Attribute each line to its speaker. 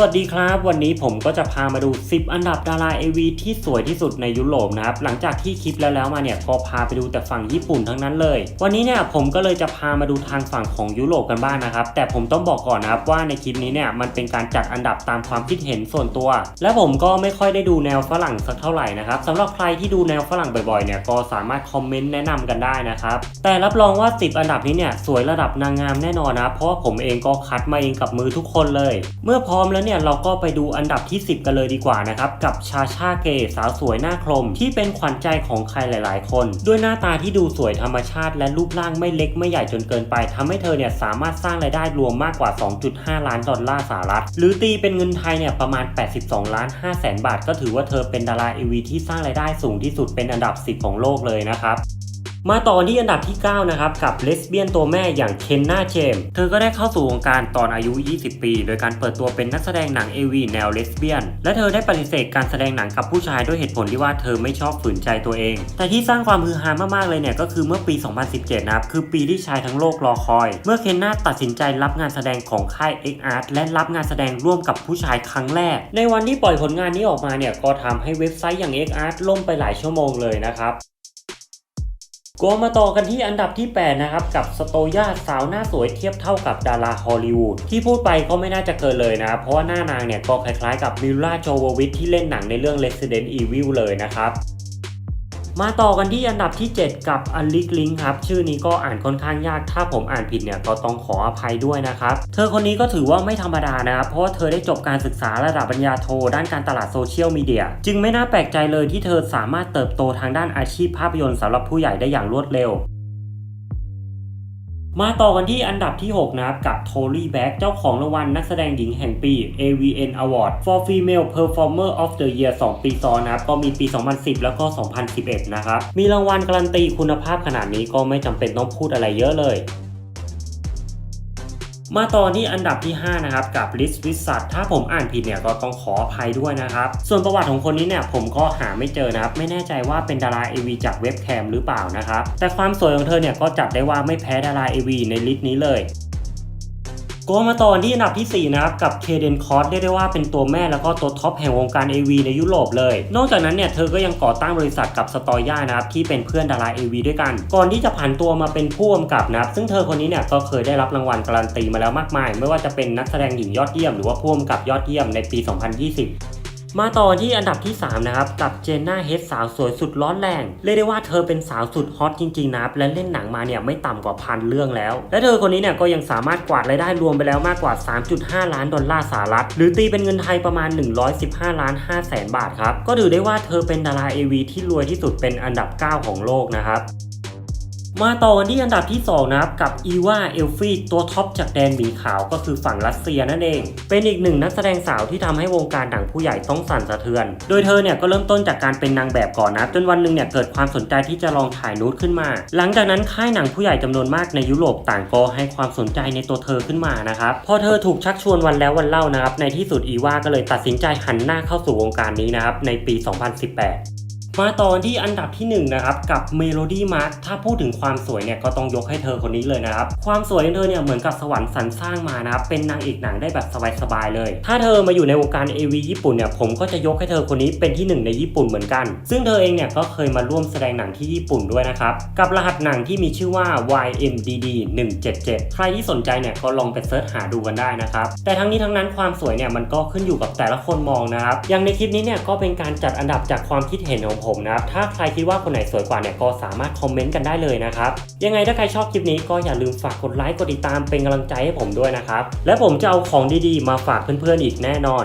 Speaker 1: วัสดีครับ วันนี้ผมก็จะพามาดู 10 อันดับดารา AV ที่สวยที่สุดในยุโรปนะครับ หลังจากที่คลิปแล้วแล้วมาเนี่ยก็พาไปดูแต่ฝั่งญี่ปุ่นทั้งนั้นเลย วันนี้เนี่ยผมก็เลยจะพามาดูทางฝั่งของยุโรปกันบ้างนะครับ แต่ผมต้องบอกก่อนนะครับว่าในคลิปนี้เนี่ยมันเป็นการจัดอันดับตามความคิดเห็นส่วนตัว และผมก็ไม่ค่อยได้ดูแนวฝรั่งสักเท่าไหร่นะครับสำหรับใครที่ดูแนวฝรั่งบ่อยๆเนี่ยก็สามารถคอมเมนต์แนะนำกันได้นะครับแต่รับรองว่า 10 อันดับนี้เนี่ยสวยระดับนางงามแน่นอนนะเพราะว่าผมเองก็คัดมาเองกับมือทุกคนเลย เมื่อพร้อมแล้วเนี่ยเราก็ไปดูอันดับที่ 10 กันเลยดีกว่านะครับกับชาชาเกสาวสวยหน้าคลม ที่เป็นขวัญใจของใครหลาย ๆ คน ด้วยหน้าตาที่ดูสวยธรรมชาติ และรูปร่างไม่เล็กไม่ใหญ่จนเกินไปทำให้เธอเนี่ยสามารถสร้างรายได้รวมมากกว่า 2.5 ล้านดอลลาร์สหรัฐ หรือตีเป็นเงินไทยเนี่ยประมาณ 82 ล้าน5แสนบาท ก็ถือว่าเธอเป็นดาราเอวีที่สร้างรายได้สูงที่สุดเป็นอันดับ 10 ของโลกเลยนะครับ มาต่อที่อันดับที่ 9 นะครับ กับเลสเบี้ยนตัวแม่อย่างเคนนาเจมเธอก็ได้เข้าสู่วงการตอนอายุ 20 ปี โดยการเปิดตัวเป็นนักแสดงหนัง AV แนวเลสเบี้ยน และเธอได้ปฏิเสธการแสดงหนังกับผู้ชายด้วยเหตุผลที่ว่าเธอไม่ชอบฝืนใจตัวเอง แต่ที่สร้างความฮือฮามากๆเลยเนี่ยก็คือเมื่อปี 2017 นะครับ คือปีที่ชายทั้งโลกรอคอย เมื่อเคนนาตัดสินใจรับงานแสดงของค่าย X Art และรับงานแสดงร่วมกับผู้ชายครั้งแรก ในวันที่ปล่อยผลงานนี้ออกมาเนี่ยก็ทำให้เว็บไซต์อย่าง X Art ล่มไปหลายชั่วโมงเลยนะครับ ก็มาต่อกันที่อันดับที่ 8 นะครับ กับสโตย่าสาวหน้าสวยเทียบเท่ากับดาราฮอลลีวูดที่พูดไปก็ไม่น่าจะเกินเลยนะครับเพราะว่าหน้านางเนี่ยก็คล้ายๆกับมิลล่าโจววิทที่เล่นหนังในเรื่อง Resident Evil เลยนะครับ มาต่อกันที่อันดับที่ 7 กับอลิกลิงครับ ชื่อนี้ก็อ่านค่อนข้างยาก ถ้าผมอ่านผิดเนี่ยก็ต้องขออภัยด้วยนะครับ เธอคนนี้ก็ถือว่าไม่ธรรมดานะครับ เพราะว่าเธอได้จบการศึกษาระดับปริญญาโทด้านการตลาดโซเชียลมีเดีย จึงไม่น่าแปลกใจเลยที่เธอสามารถเติบโตทางด้านอาชีพภาพยนตร์สำหรับผู้ใหญ่ได้อย่างรวดเร็ว มาต่อกันที่อันดับที่ 6 นะครับ กับโทลี่แบ็กเจ้าของรางวัลนักแสดงหญิงแห่งปี AVN Award for Female Performer of the Year 2 ปีซ้อนนะครับ ก็มีปี 2010 แล้วก็ 2011 นะครับ มีรางวัลการันตีคุณภาพขนาดนี้ก็ไม่จำเป็นต้องพูดอะไรเยอะเลย มาต่อที่อันดับที่ 5 นะครับ กับลิสวิสัตถ้าผมอ่านผิดเนี่ยก็ต้องขออภัยด้วยนะครับ ส่วนประวัติของคนนี้เนี่ยผมก็หาไม่เจอนะครับ ไม่แน่ใจว่าเป็นดารา AV จากเว็บแคมหรือเปล่านะครับ แต่ความสวยของเธอเนี่ยก็จัดได้ว่าไม่แพ้ดารา AV ในลิสต์นี้เลย ก็มาต่อที่อันดับที่ 4 นะครับ กับเคเดนคอร์สเรียกได้ว่าเป็นตัวแม่แล้วก็ตัวท็อปแห่งวงการ AV ในยุโรปเลย นอกจากนั้นเนี่ยเธอก็ยังก่อตั้งบริษัทกับสตอย่านะครับที่เป็นเพื่อนดารา AV ด้วยกัน ก่อนที่จะผันตัวมาเป็นผู้กำกับนะครับ ซึ่งเธอคนนี้เนี่ยก็เคยได้รับรางวัลการันตีมาแล้วมากมาย ไม่ว่าจะเป็นนักแสดงหญิงยอดเยี่ยมหรือว่าผู้กำกับยอดเยี่ยมในปี 2020 มาต่อที่อันดับที่ 3 นะครับ กับเจนน่าเฮดสาวสวยสุดร้อนแรง เรียกได้ว่าเธอเป็นสาวสุดฮอตจริงๆนะครับและเล่นหนังมาเนี่ยไม่ต่ำกว่าพันเรื่องแล้ว และเธอคนนี้เนี่ยก็ยังสามารถกวาดรายได้รวมไปแล้วมากกว่า 3.5 ล้านดอลลาร์สหรัฐ หรือตีเป็นเงินไทยประมาณ 115ล้าน5แสนบาทครับก็ถือได้ว่าเธอเป็นดารา AV ที่รวยที่สุดเป็นอันดับ 9 ของโลกนะครับ มาต่อกันที่อันดับที่ 2 นะครับ กับอีวาเอลฟีตัวท็อปจากแดนหมีขาวก็คือฝั่งรัสเซียนั่นเอง เป็นอีกหนึ่งนักแสดงสาวที่ทำให้วงการหนังผู้ใหญ่ต้องสั่นสะเทือน โดยเธอเนี่ยก็เริ่มต้นจากการเป็นนางแบบก่อนนะ จนวันหนึ่งเนี่ยเกิดความสนใจที่จะลองถ่ายนูดขึ้นมา หลังจากนั้นค่ายหนังผู้ใหญ่จำนวนมากในยุโรปต่างก็ให้ความสนใจในตัวเธอขึ้นมานะครับพอเธอถูกชักชวนวันแล้ววันเล่านะครับในที่สุดอีวาก็เลยตัดสินใจหันหน้าเข้าสู่วงการนี้นะครับในปี 2018 มาต่อที่อันดับที่1นะครับกับเมโลดี้มาร์ถ้าพูดถึงความสวยเนี่ยก็ต้องยกให้เธอคนนี้เลยนะครับ ความสวยของเธอเนี่ยเหมือนกับสวรรค์สรรสร้างมานะครับเป็นนางเอกหนังได้แบบสบายๆเลย ถ้าเธอมาอยู่ในวงการ AV ญี่ปุ่นเนี่ยผมก็จะยกให้เธอคนนี้เป็นที่หนึ่งในญี่ปุ่นเหมือนกัน ซึ่งเธอเองเนี่ยก็เคยมาร่วมแสดงหนังที่ญี่ปุ่นด้วยนะครับกับรหัสหนังที่มีชื่อว่า YMDD 177ใครที่สนใจเนี่ยก็ลองไปเสิร์ชหาดูกันได้นะครับแต่ทั้งนี้ทั้งนั้นความสวยเนี่ยมันก็ขึ้นอยู่กับแต่ละคนมองนะครับอย่างในคลิปนี้เนี่ยก็เป็นการจัดอันดับจากความคิดเห็นของผมนะครับ ถ้าใครคิดว่าคนไหนสวยกว่าเนี่ยก็สามารถคอมเมนต์กันได้เลยนะครับ ยังไงถ้าใครชอบคลิปนี้ก็อย่าลืมฝากกดไลค์กดติดตามเป็นกำลังใจให้ผมด้วยนะครับ และผมจะเอาของดีๆ มาฝากเพื่อนๆอีกแน่นอน